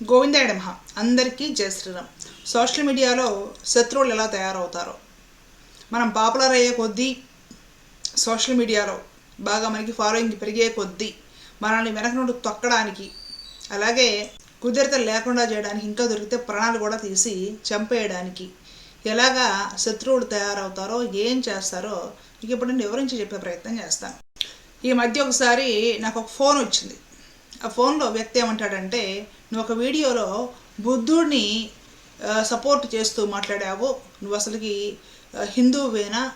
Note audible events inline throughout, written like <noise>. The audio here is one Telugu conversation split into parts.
గోవిందాయ మహా. అందరికీ జయ శ్రీరామ్. సోషల్ మీడియాలో శత్రువులు ఎలా తయారవుతారో. మనం పాపులర్ అయ్యే కొద్దీ సోషల్ మీడియాలో బాగా మనకి ఫాలోయింగ్ పెరిగే కొద్దీ మనల్ని వెనక నుండి తొక్కడానికి అలాగే కుదిరిత లేకుండా చేయడానికి ఇంకా దొరికితే ప్రాణాలు కూడా తీసి చంపేయడానికి ఎలాగా శత్రువులు తయారవుతారో ఏం చేస్తారో మీకు ఇప్పుడు నేను వివరించి చెప్పే ప్రయత్నం చేస్తాను. ఈ మధ్య ఒకసారి నాకు ఒక ఫోన్ వచ్చింది. ఆ ఫోన్లో వ్యక్తి ఏమంటాడంటే నువ్వు ఒక వీడియోలో బుద్ధుడిని సపోర్ట్ చేస్తూ మాట్లాడావు. నువ్వు అసలుకి హిందువేనా?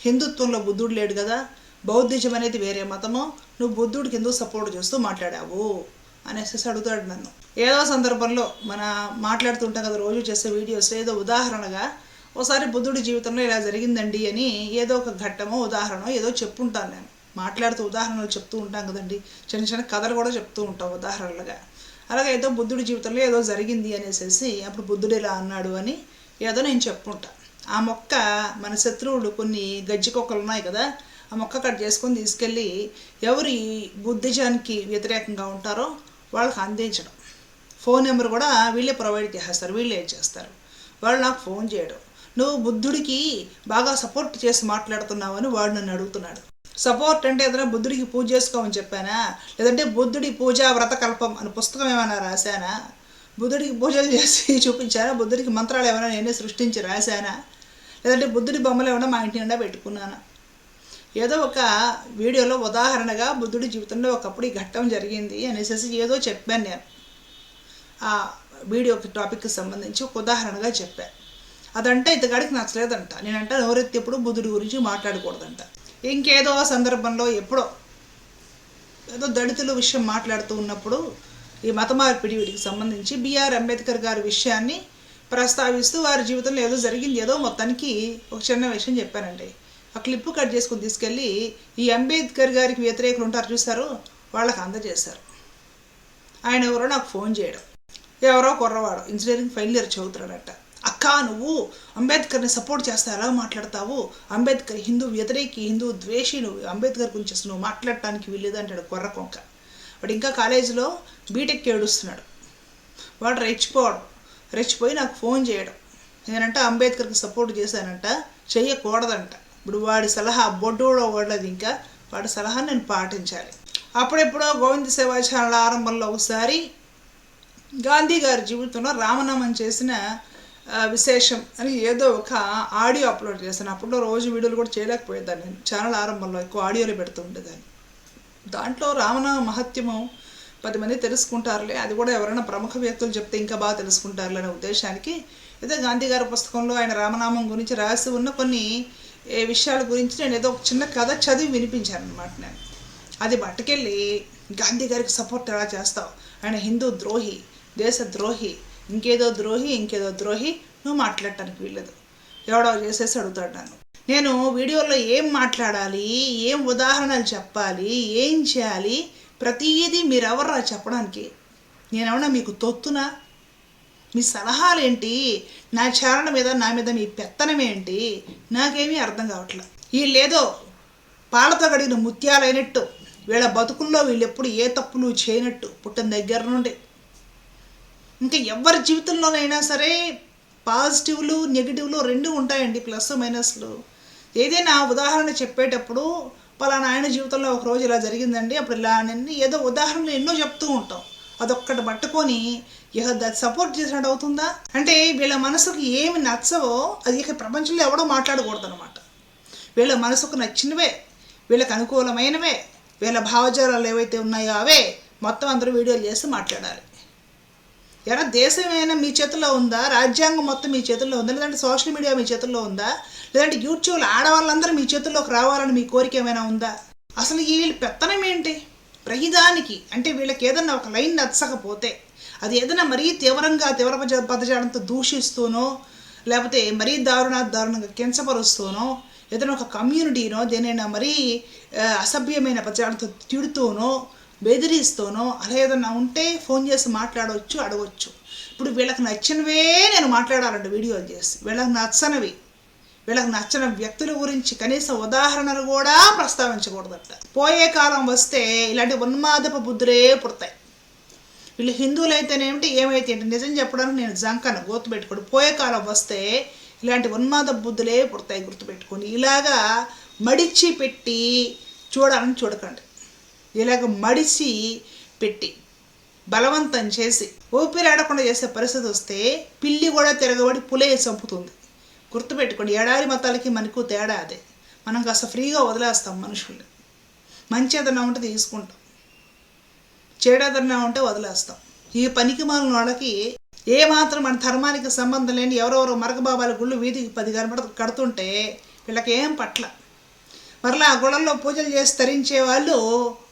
హిందుత్వంలో బుద్ధుడు లేడు కదా. బౌద్ధిజం అనేది వేరే మతము. నువ్వు బుద్ధుడికి ఎందుకు సపోర్ట్ చేస్తూ మాట్లాడావు? అనేసి అడుగుతాడు నన్ను. ఏదో సందర్భంలో మన మాట్లాడుతుంటాం కదా రోజు చేసే వీడియోస్. ఏదో ఉదాహరణగా ఒకసారి బుద్ధుడి జీవితంలో ఇలా జరిగిందండి అని ఏదో ఒక ఘట్టమో ఉదాహరణ ఏదో చెప్పుంటాను నేను. మాట్లాడుతూ ఉదాహరణలు చెప్తూ ఉంటాం కదండి. చిన్న చిన్న కథలు కూడా చెప్తూ ఉంటాం ఉదాహరణలుగా. అలాగే ఏదో బుద్ధుడి జీవితంలో ఏదో జరిగింది అనేసి అప్పుడు బుద్ధుడు ఇలా అన్నాడు అని ఏదో నేను చెప్పుకుంటా. ఆ మొక్క మన శత్రువులు కొన్ని గజ్జి కుక్కలు ఉన్నాయి కదా ఆ మొక్క కట్ చేసుకొని తీసుకెళ్ళి ఎవరి బుద్ధిజానికి వ్యతిరేకంగా ఉంటారో వాళ్ళకి అందించడం. ఫోన్ నెంబర్ కూడా వీళ్ళే ప్రొవైడ్ చేస్తారు వీళ్ళే చేస్తారు. వాళ్ళు నాకు ఫోన్ చేయడం. నువ్వు బుద్ధుడికి బాగా సపోర్ట్ చేసి మాట్లాడుతున్నావని వాడు నన్ను అడుగుతున్నాడు. సపోర్ట్ అంటే ఏదైనా బుద్ధుడికి పూజ చేసుకోమని చెప్పానా? లేదంటే బుద్ధుడి పూజా వ్రతకల్పం అని పుస్తకం ఏమైనా రాశానా? బుద్ధుడికి పూజలు చేసి <laughs> చూపించానా బుద్ధుడికి మంత్రాలు ఏమైనా నేనే సృష్టించి రాశానా? లేదంటే బుద్ధుడి బొమ్మలు ఏమైనా మా ఇంటి నిండా పెట్టుకున్నానా? ఏదో ఒక వీడియోలో ఉదాహరణగా బుద్ధుడి జీవితంలో ఒకప్పుడు ఈ ఘట్టం జరిగింది అనేసి ఏదో చెప్పాను నేను. ఆ వీడియో టాపిక్కి సంబంధించి ఒక ఉదాహరణగా చెప్పాను అదంటే ఇతగాడికి నచ్చలేదంట. నేనంటే నోరెత్తి ఎప్పుడు బుద్ధుడి గురించి మాట్లాడకూడదంట. ఇంకేదో సందర్భంలో ఎప్పుడో ఏదో దళితుల విషయం మాట్లాడుతూ ఉన్నప్పుడు ఈ మత మార్పిడి వీటికి సంబంధించి బిఆర్ అంబేద్కర్ గారి విషయాన్ని ప్రస్తావిస్తూ వారి జీవితంలో ఏదో జరిగింది ఏదో మొత్తానికి ఒక చిన్న విషయం చెప్పానండి ఆ క్లిప్ కట్ చేసుకుని తీసుకెళ్ళి ఈ అంబేద్కర్ గారికి వ్యతిరేకులు ఉంటారు చూసారు వాళ్ళకి అందజేశారు. ఆయన ఎవరో నాకు ఫోన్ చేయడం. ఎవరో కుర్రవాడు ఇంజనీరింగ్ ఫైనల్ ఇయర్ చదువుతున్నాడట. అక్క నువ్వు అంబేద్కర్ని సపోర్ట్ చేస్తా ఎలా మాట్లాడతావు? అంబేద్కర్ హిందూ వ్యతిరేకి హిందూ ద్వేషి నువ్వు అంబేద్కర్ గురించి అసలు నువ్వు మాట్లాడటానికి వీల్లేదు అంటాడు కొర్రకొంక వాడు ఇంకా కాలేజీలో బీటెక్ ఏడుస్తున్నాడు. వాడు రెచ్చిపోవడం రెచ్చిపోయి నాకు ఫోన్ చేయడం. నేనంట అంబేద్కర్కి సపోర్ట్ చేశానంట చెయ్యకూడదంట. ఇప్పుడు వాడి సలహా బొడ్డోడో వాడలేదు ఇంకా వాడి సలహా నేను పాటించాలి. అప్పుడెప్పుడో గోవింద సేవా ఛానల్ ఆరంభంలో ఒకసారి గాంధీ గారి జీవితంలో రామనామం చేసిన విశేషం. అని ఏదో ఒక ఆడియో అప్లోడ్ చేశాను. అప్పట్లో రోజు వీడియోలు కూడా చేయలేకపోయేదాన్ని. నేను ఛానల్ ఆరంభంలో ఎక్కువ ఆడియోలు పెడుతూ ఉండేదాన్ని. దాంట్లో రామనామ మహత్యము పది మంది తెలుసుకుంటారులే. అది కూడా ఎవరైనా ప్రముఖ వ్యక్తులు చెప్తే ఇంకా బాగా తెలుసుకుంటారులే అనే ఉద్దేశానికి ఏదో గాంధీ గారి పుస్తకంలో ఆయన రామనామం గురించి రాసి ఉన్న కొన్ని ఏ విషయాల గురించి నేను ఏదో ఒక చిన్న కథ చదివి వినిపించాను అనమాట నేను. అది పట్టుకెళ్ళి గాంధీ గారికి సపోర్ట్ ఎలా చేస్తావు? ఆయన హిందూ ద్రోహి దేశ ద్రోహి ఇంకేదో ద్రోహి ఇంకేదో ద్రోహి నువ్వు మాట్లాడటానికి వీల్లేదు. ఎవడో చేసేసి అడుగుతాడు నన్ను. నేను వీడియోలో ఏం మాట్లాడాలి ఏం ఉదాహరణలు చెప్పాలి ఏం చేయాలి ప్రతిదీ మీరెవర్రా చెప్పడానికి? నేనేమన్నా మీకు తొత్తునా? మీ సలహాలు ఏంటి నా చారణ మీద నా మీద మీ పెత్తనం ఏంటి? నాకేమీ అర్థం కావట్లేదు వీళ్ళేదో పాలతో కడిగిన ముత్యాలైనట్టు వీళ్ళ బతుకుల్లో వీళ్ళెప్పుడు ఏ తప్పులు చేయనట్టు పుట్టిన దగ్గర నుండి. ఇంకా ఎవరి జీవితంలోనైనా సరే పాజిటివ్లు నెగిటివ్లు రెండు ఉంటాయండి ప్లస్ మైనస్లు. ఏదైనా ఉదాహరణ చెప్పేటప్పుడు పలానా ఆయన జీవితంలో ఒక రోజు ఇలా జరిగిందండి అప్పుడు ఇలా అని ఏదో ఉదాహరణలు ఎన్నో చెప్తూ ఉంటాం. అదొక్కటి పట్టుకొని ఇక దాన్ని సపోర్ట్ చేసినట్టు అవుతుందా? అంటే వీళ్ళ మనసుకు ఏమి నచ్చవో అది ఇక ప్రపంచంలో ఎవడో మాట్లాడకూడదు అనమాట వీళ్ళ మనసుకు నచ్చినవే వీళ్ళకి అనుకూలమైనవే వీళ్ళ భావజాలాలు ఏవైతే ఉన్నాయో అవే మొత్తం అందరూ వీడియోలు చేసి మాట్లాడాలి. ఎరా దేశమైనా మీ చేతుల్లో ఉందా? రాజ్యాంగం మొత్తం మీ చేతుల్లో ఉందా? లేదంటే సోషల్ మీడియా మీ చేతుల్లో ఉందా? లేదంటే యూట్యూబ్లో ఆడవాళ్ళందరూ మీ చేతుల్లోకి రావాలని మీ కోరిక ఏమైనా ఉందా? అసలు వీళ్ళ పెత్తనం ఏంటి? ప్రతిదానికి అంటే వీళ్ళకి ఏదన్నా ఒక లైన్ నచ్చకపోతే అది ఏదైనా మరీ తీవ్రంగా తీవ్ర పద- పదజాలంతో దూషిస్తూనో లేకపోతే మరీ దారుణ దారుణంగా కించపరుస్తూనో ఏదైనా ఒక కమ్యూనిటీనో దేనైనా మరీ అసభ్యమైన పదజాలంతో తిడుతూనో బెదిరిస్తూనో అలా ఏదన్నా ఉంటే ఫోన్ చేసి మాట్లాడవచ్చు అడగవచ్చు ఇప్పుడు వీళ్ళకి నచ్చినవే నేను మాట్లాడాలంట వీడియోలు చేసి వీళ్ళకి నచ్చనివి వీళ్ళకి నచ్చిన వ్యక్తుల గురించి కనీస ఉదాహరణలు కూడా ప్రస్తావించకూడదట. పోయే కాలం వస్తే ఇలాంటి ఉన్మాదపు బుద్ధులే పుడతాయి. వీళ్ళు హిందువులు అయితేనేమిటి ఏమైతే ఏంటి? నిజం చెప్పడానికి నేను జంకను గుర్తుపెట్టుకోడు పోయే కాలం వస్తే ఇలాంటి ఉన్మాద బుద్ధులే పుడతాయి గుర్తుపెట్టుకొని ఇలాగా మడిచి పెట్టి చూడాలని చూడకండి. ఇలాగ మడిసి పెట్టి బలవంతం చేసి ఊపిరాడకుండా చేసే పరిస్థితి వస్తే పిల్లి కూడా తిరగబడి పులే చంపుతుంది. గుర్తుపెట్టుకోండి ఎడారి మతాలకి మనకు తేడా అదే. మనం కాస్త ఫ్రీగా వదిలేస్తాం మనుషుల్ని. మంచి ఏదన్నా ఉంటే తీసుకుంటాం. చెడేదన్నా ఉంటే వదిలేస్తాం. ఈ పనికి మాలిన వాళ్ళకి ఏ మాత్రం మన ధర్మానికి సంబంధం లేని ఎవరెవరో మరకబాబాల గుళ్ళు వీధికి పది కనబడ కడుతుంటే వీళ్ళకి ఏం పట్ల? మరలా ఆ గుళ్ళల్లో పూజలు చేసి తరించే వాళ్ళు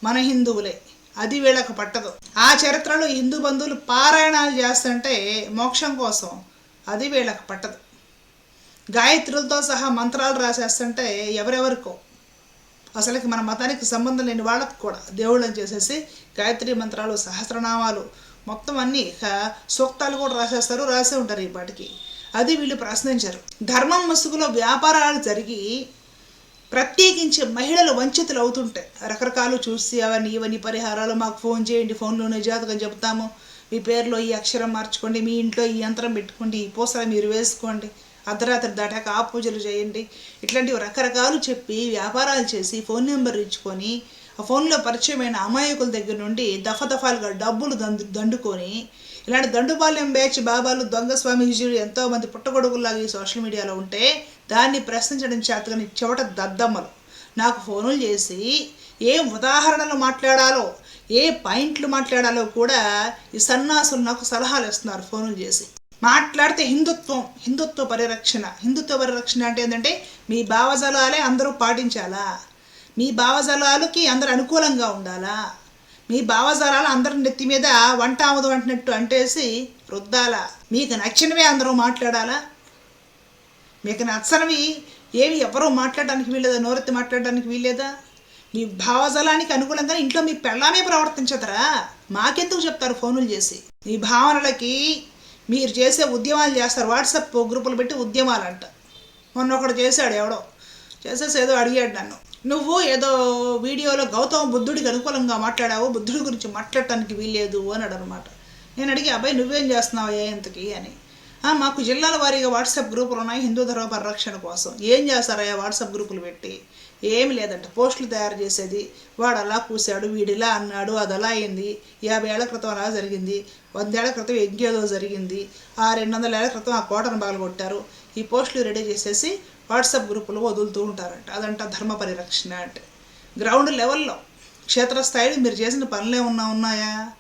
మన హిందువులే. అది వీళ్ళకు పట్టదు. ఆ చరిత్రలో హిందూ బంధువులు పారాయణాలు చేస్తుంటే మోక్షం కోసం అది వీళ్ళకు పట్టదు. గాయత్రులతో సహా మంత్రాలు రాసేస్తుంటే ఎవరెవరికో అసలుకి మన మతానికి సంబంధం లేని వాళ్ళకు కూడా దేవుళ్ళని చేసేసి గాయత్రి మంత్రాలు సహస్రనామాలు మొత్తం అన్ని ఇక సూక్తాలు కూడా రాసేస్తారు రాసే ఉంటారు ఈ పాటికి. అది వీళ్ళు ప్రశ్నించారు. ధర్మం ముసుగులో వ్యాపారాలు జరిగి ప్రత్యేకించి మహిళలు వంచితులు అవుతుంటాయి. రకరకాలు చూసి అవన్నీ ఇవన్నీ పరిహారాలు మాకు ఫోన్ చేయండి ఫోన్లోనే జాతకం చెప్తాము మీ పేరులో ఈ అక్షరం మార్చుకోండి మీ ఇంట్లో ఈ యంత్రం పెట్టుకోండి ఈ పూసలు మీరు వేసుకోండి అర్ధరాత్రి దాటాక ఆ పూజలు చేయండి. ఇట్లాంటివి రకరకాలు చెప్పి వ్యాపారాలు చేసి ఫోన్ నెంబర్ ఇచ్చుకొని ఆ ఫోన్లో పరిచయమైన అమాయకుల దగ్గర నుండి దఫదఫాలుగా డబ్బులు దండు దండుకొని ఇలాంటి దండుపాలెం బ్యాచ్ బాబాలు దొంగ స్వామీజీలు ఎంతోమంది పుట్టగొడుగుల్లాగా ఈ సోషల్ మీడియాలో ఉంటే దాన్ని ప్రశ్నించడం చేతగాని చెవట దద్దమ్మలు. నాకు ఫోనులు చేసి ఏ ఉదాహరణలు మాట్లాడాలో ఏ పాయింట్లు మాట్లాడాలో కూడా ఈ సన్నాసులు నాకు సలహాలు ఇస్తున్నారు ఫోనులు చేసి. మాట్లాడితే హిందుత్వం హిందుత్వ పరిరక్షణ. హిందుత్వ పరిరక్షణ అంటే ఏంటంటే మీ భావజలాలే అందరూ పాటించాలా? మీ భావజలాలకి అందరు అనుకూలంగా ఉండాలా? మీ భావజాలాలు అందరి నెత్తి మీద వంట ఆముదం అంటున్నట్టు అంటేసి రుద్దాలా మీకు నచ్చినవి అందరూ మాట్లాడాలా? మీకు నచ్చనివి ఏవి ఎవరూ మాట్లాడడానికి వీల్లేదా? నోరెత్తి మాట్లాడడానికి వీల్లేదా? మీ భావజాలానికి అనుకూలంగా ఇంట్లో మీ పెళ్ళామే ప్రవర్తించదరా. మాకెందుకు చెప్తారు ఫోనులు చేసి? మీ భావనలకి మీరు చేసే ఉద్యమాలు చేస్తారు. వాట్సాప్ గ్రూపులు పెట్టి ఉద్యమాలు అంట మొన్న ఒకడు చేశాడు ఎవడో. చేసేసి ఏదో అడిగాడు నన్ను. నువ్వు ఏదో వీడియోలో గౌతమ బుద్ధుడికి అనుకూలంగా మాట్లాడావు బుద్ధుడి గురించి మాట్లాడటానికి వీల్లేదు అన్నాడు అనమాట నేను అడిగి అబ్బాయి నువ్వేం చేస్తున్నావు ఏ ఇంతకి? అని. "ఆ, మాకు జిల్లాల వారీగా వాట్సాప్ గ్రూపులు ఉన్నాయి హిందూ ధర్మ పరిరక్షణ కోసం. ఏం చేస్తారయ్యా వాట్సాప్ గ్రూపులు పెట్టి? ఏమి లేదంట. పోస్టులు తయారు చేసేది. వాడు అలా పూశాడు వీడిలా అన్నాడు అది అలా అయింది. యాభై ఏళ్ళ క్రితం అలా జరిగింది. వందేళ్ళ క్రితం ఇంకేదో జరిగింది. ఆ రెండు వందల ఏళ్ళ క్రితం ఆ కోటను పగలగొట్టారు ఈ పోస్టులు రెడీ చేసేసి వాట్సాప్ గ్రూపులో వదులుతూ ఉంటారంట. అదంట ధర్మ పరిరక్షణ అంటే. గ్రౌండ్ లెవెల్లో క్షేత్రస్థాయిలో మీరు చేసిన పనులే ఉన్నా ఉన్నాయా?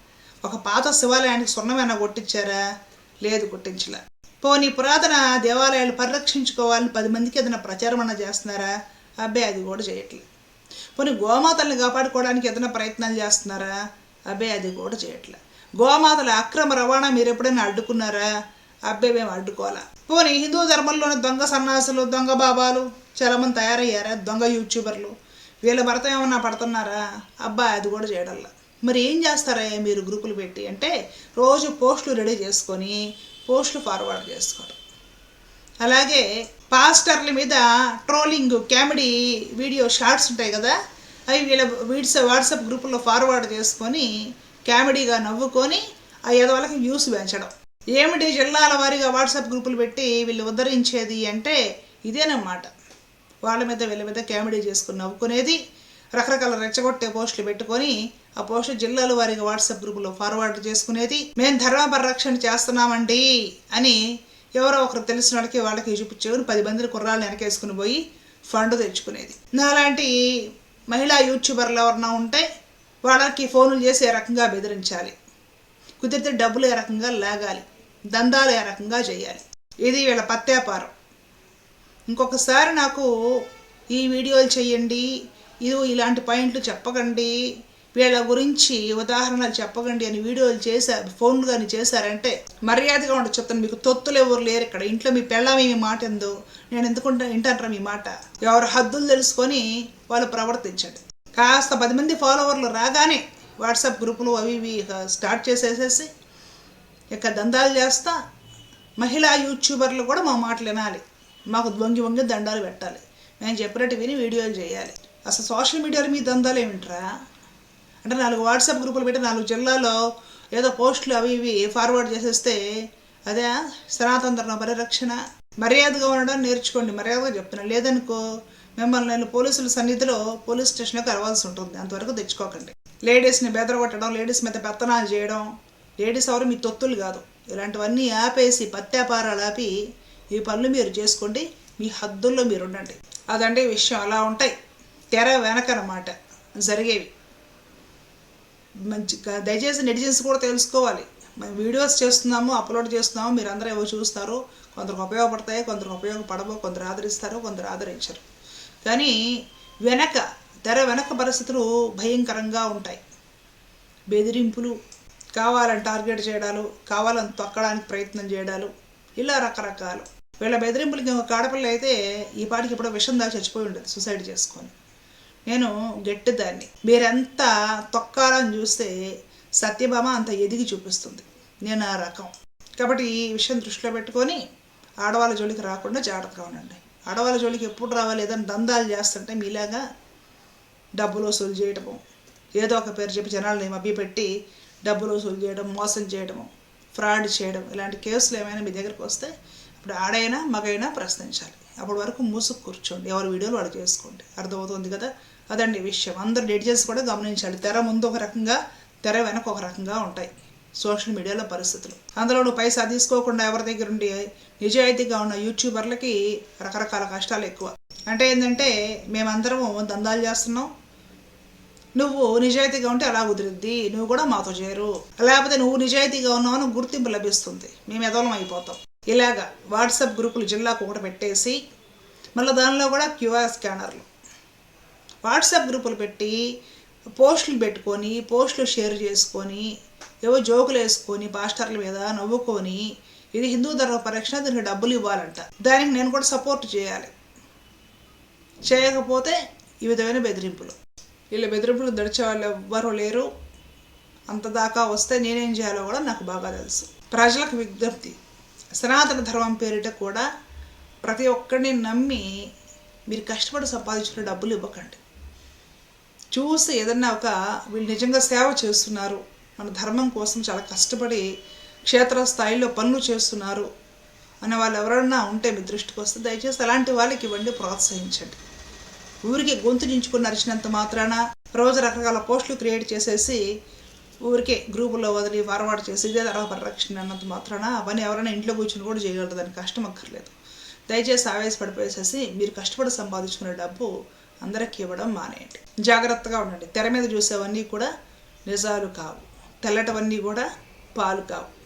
ఒక పాత శివాలయానికి స్వర్ణమైనా కొట్టించారా? లేదు కొట్టించలే. పోనీ పురాతన దేవాలయాలు పరిరక్షించుకోవాలని పది మందికి ఏదైనా ప్రచారం అన్నా చేస్తున్నారా? అబ్బాయి అది కూడా చేయట్లేదు పోనీ గోమాతల్ని కాపాడుకోవడానికి ఏదైనా ప్రయత్నాలు చేస్తున్నారా? అబ్బాయి అది కూడా చేయట్లే. గోమాతల అక్రమ రవాణా మీరు ఎప్పుడైనా అడ్డుకున్నారా? అబ్బాయి మేము అడ్డుకోవాలా. పోనీ హిందూ ధర్మంలోని దొంగ సన్నాసులు దొంగ బాబాలు చాలామంది తయారయ్యారా దొంగ యూట్యూబర్లు? వీళ్ళ భర్త ఏమన్నా పడుతున్నారా? అబ్బాయి అది కూడా చేయడంలా మరి ఏం చేస్తారా మీరు గ్రూపులు పెట్టి? అంటే రోజు పోస్టులు రెడీ చేసుకొని పోస్టులు ఫార్వర్డ్ చేసుకోవడం అలాగే పాస్టర్ల మీద ట్రోలింగ్ కామెడీ వీడియో షార్ట్స్ ఉంటాయి కదా అవి వీళ్ళ వీడ్స్ వాట్సాప్ గ్రూపుల్లో ఫార్వర్డ్ చేసుకొని కామెడీగా నవ్వుకొని ఆ వాళ్ళకి వ్యూస్ పెంచడం. ఏమిటి జిల్లాల వారీగా వాట్సాప్ గ్రూపులు పెట్టి వీళ్ళు ఉద్ధరించేది అంటే ఇదేనమాట. వాళ్ళ మీద వీళ్ళ మీద కామెడీ చేసుకుని నవ్వుకునేది రకరకాల రెచ్చగొట్టే పోస్టులు పెట్టుకొని ఆ పోస్టు జిల్లాల వారీగా వాట్సాప్ గ్రూపులో ఫార్వర్డ్ చేసుకునేది మేము ధర్మ పరిరక్షణ చేస్తున్నామండి అని ఎవరో ఒకరు తెలిసిన వాళ్ళకి వాళ్ళకి చూపించేవారు పది మందిని కుర్రాళ్ళు వెనకేసుకుని పోయి ఫండ్ తెచ్చుకునేది. నాలాంటి మహిళా యూట్యూబర్లు ఎవరన్నా ఉంటే వాళ్ళకి ఫోన్లు చేసి ఏ రకంగా బెదిరించాలి? కుదిరితే డబ్బులు ఏ రకంగా లాగాలి? దందాలు ఏ రకంగా చేయాలి? ఇది వీళ్ళ పత్యాపారం ఇంకొకసారి నాకు ఈ వీడియోలు చేయండి ఇది ఇలాంటి పాయింట్లు చెప్పకండి వీళ్ళ గురించి ఉదాహరణలు చెప్పకండి అని వీడియోలు చేశారు ఫోన్లు కానీ చేశారంటే మర్యాదగా ఉండి చెప్తాను. మీకు తొత్తులు ఎవరు లేరు ఇక్కడ. ఇంట్లో మీ పెళ్ళామే మీ మాట ఎందు? నేను ఎందుకుంటా వింటానరా మీ మాట? ఎవరు హద్దులు తెలుసుకొని వాళ్ళు ప్రవర్తించండి. కాస్త పది మంది ఫాలోవర్లు రాగానే వాట్సాప్ గ్రూపులు అవి ఇవి స్టార్ట్ చేసేసేసి ఇక దందాలు చేస్తా. మహిళా యూట్యూబర్లు కూడా మా మాటలు వినాలి. మాకు వంగి వంగి దండాలు పెట్టాలి. మేము చెప్పినట్టు విని వీడియోలు చేయాలి. అసలు సోషల్ మీడియాలో మీ దందాలు ఏమిట్రా? అంటే నాలుగు వాట్సాప్ గ్రూపులు పెట్టి నాలుగు జిల్లాలో ఏదో పోస్టులు అవి ఇవి ఫార్వర్డ్ చేసేస్తే అదే సనాతన ధర్మ పరిరక్షణ మర్యాదగా ఉండడం నేర్చుకోండి. మర్యాదగా చెప్తున్నాను లేదనుకో మిమ్మల్ని నేను పోలీసుల సన్నిధిలో పోలీస్ స్టేషన్లోకి అరవాల్సి ఉంటుంది. అంతవరకు తెచ్చుకోకండి. లేడీస్ని బెదరగొట్టడం లేడీస్ మీద పెత్తనాలు చేయడం లేడీస్ ఎవరు మీ తొత్తులు కాదు. ఇలాంటివన్నీ ఆపేసి పత్యాపారాలు ఆపి ఈ పనులు మీరు చేసుకోండి. మీ హద్దుల్లో మీరు ఉండండి. అదండి విషయం అలా ఉంటాయి. తెర వెనకనమాట. జరిగేవి. మంచి దయచేసి నెటిజన్స్ కూడా తెలుసుకోవాలి. మేము వీడియోస్ చేస్తున్నాము అప్లోడ్ చేస్తున్నాము మీరు అందరూ ఏవో చూస్తారు కొందరికి ఉపయోగపడతాయి కొందరికి ఉపయోగపడవు కొందరు ఆదరిస్తారు కొందరు ఆదరించరు. కానీ వెనక తెర వెనక పరిస్థితులు భయంకరంగా ఉంటాయి. బెదిరింపులు కావాలని టార్గెట్ చేయడాలు కావాలని తొక్కడానికి ప్రయత్నం చేయడాలు ఇలా రకరకాలు. వీళ్ళ బెదిరింపులకి ఒక ఆడపిల్ల అయితే ఈ పాటికి ఇప్పుడు విషం దాకా చచ్చిపోయి ఉండదు సూసైడ్ చేసుకొని. నేను గట్టిదాన్ని మీరంతా తొక్కాలని చూస్తే సత్యభామ అంత ఎదిగి చూపిస్తుంది. నేను ఆ రకం. కాబట్టి ఈ విషయం దృష్టిలో పెట్టుకొని ఆడవాళ్ళ జోలికి రాకుండా జాగ్రత్తగా ఉండండి. ఆడవాళ్ళ జోలికి ఎప్పుడు రావాలి ఏదైనా దందాలు చేస్తుంటే మీలాగా డబ్బులు వసూలు చేయడము ఏదో ఒక పేరు చెప్పి జనాల్ని మభ్యపెట్టి డబ్బులు వసూలు చేయడం మోసం చేయడము ఫ్రాడ్ చేయడం ఇలాంటి కేసులు ఏమైనా మీ దగ్గరికి వస్తే ఇప్పుడు ఆడైనా మగైనా ప్రశ్నించాలి. అప్పటి వరకు మూసుకు కూర్చోండి. ఎవరి వీడియోలు వాడు చేసుకోండి అర్థమవుతుంది కదా? అదండి విషయం. అందరు డెడిజెస్ కూడా గమనించాలి. తెర ముందు ఒక రకంగా తెర వెనక ఒక రకంగా ఉంటాయి సోషల్ మీడియాలో పరిస్థితులు. అందులో నువ్వు పైసా తీసుకోకుండా ఎవరి దగ్గర ఉండి నిజాయితీగా ఉన్న యూట్యూబర్లకి రకరకాల కష్టాలు ఎక్కువ. అంటే ఏంటంటే మేమందరము దందాలు చేస్తున్నాం. నువ్వు నిజాయితీగా ఉంటే అలా కుదిరిద్ది. నువ్వు కూడా మాతో చేరు. లేకపోతే నువ్వు నిజాయితీగా ఉన్నావు గుర్తింపు లభిస్తుంది. మేము ఎదవలం అయిపోతాం. ఇలాగా వాట్సాప్ గ్రూపులు జిల్లాకు ఒకటి పెట్టేసి మళ్ళీ దానిలో కూడా క్యూఆర్ స్కానర్లు. వాట్సాప్ గ్రూపులు పెట్టి పోస్టులు పెట్టుకొని పోస్టులు షేర్ చేసుకొని ఏవో జోకులు వేసుకొని పాస్టర్ల మీద నవ్వుకొని ఇది హిందూ ధర్మ పరీక్ష దీనికి డబ్బులు ఇవ్వాలంట. దానికి నేను కూడా సపోర్ట్ చేయాలి. చేయకపోతే ఈ విధమైన బెదిరింపులు. వీళ్ళ బెదిరింపులు దడిచే వాళ్ళు ఎవ్వరూ లేరు. అంత దాకా వస్తే నేనేం చేయాలో కూడా నాకు బాగా తెలుసు. ప్రజలకు విజ్ఞప్తి. సనాతన ధర్మం పేరిట కూడా ప్రతి ఒక్కరిని నమ్మి మీరు కష్టపడి సంపాదించిన డబ్బులు ఇవ్వకండి. చూసి ఏదన్నా ఒక వీళ్ళు నిజంగా సేవ చేస్తున్నారు మన ధర్మం కోసం చాలా కష్టపడి క్షేత్ర స్థాయిలో పనులు చేస్తున్నారు అనే వాళ్ళు ఎవరన్నా ఉంటే మీ దృష్టికి వస్తే దయచేసి అలాంటి వాళ్ళకి ఇవ్వండి ప్రోత్సహించండి. ఊరికి గొంతు నించుకుని నరిచినంత మాత్రాన రోజు రకరకాల పోస్టులు క్రియేట్ చేసేసి ఊరికే గ్రూపుల్లో వదిలి వారవాడు చేసి ఇదే ధర పరిరక్షణ అన్నంత మాత్రాన అవన్నీ ఎవరైనా ఇంట్లో కూర్చుని కూడా చేయగలరు దానికి కష్టం అక్కర్లేదు. దయచేసి ఆవేశపడిపోయేసేసి మీరు కష్టపడి సంపాదించుకునే డబ్బు అందరికి ఇవ్వడం మానేయండి. జాగ్రత్తగా ఉండండి. తెర మీద చూసేవన్నీ కూడా నిజాలు కావు. తెల్లటవన్నీ కూడా పాలు కావు.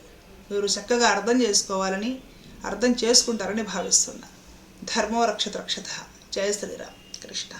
మీరు చక్కగా అర్థం చేసుకోవాలని అర్థం చేసుకుంటారని భావిస్తున్నా. ధర్మో రక్షత రక్షత. జయ శ్రీరామ్. కృష్ణ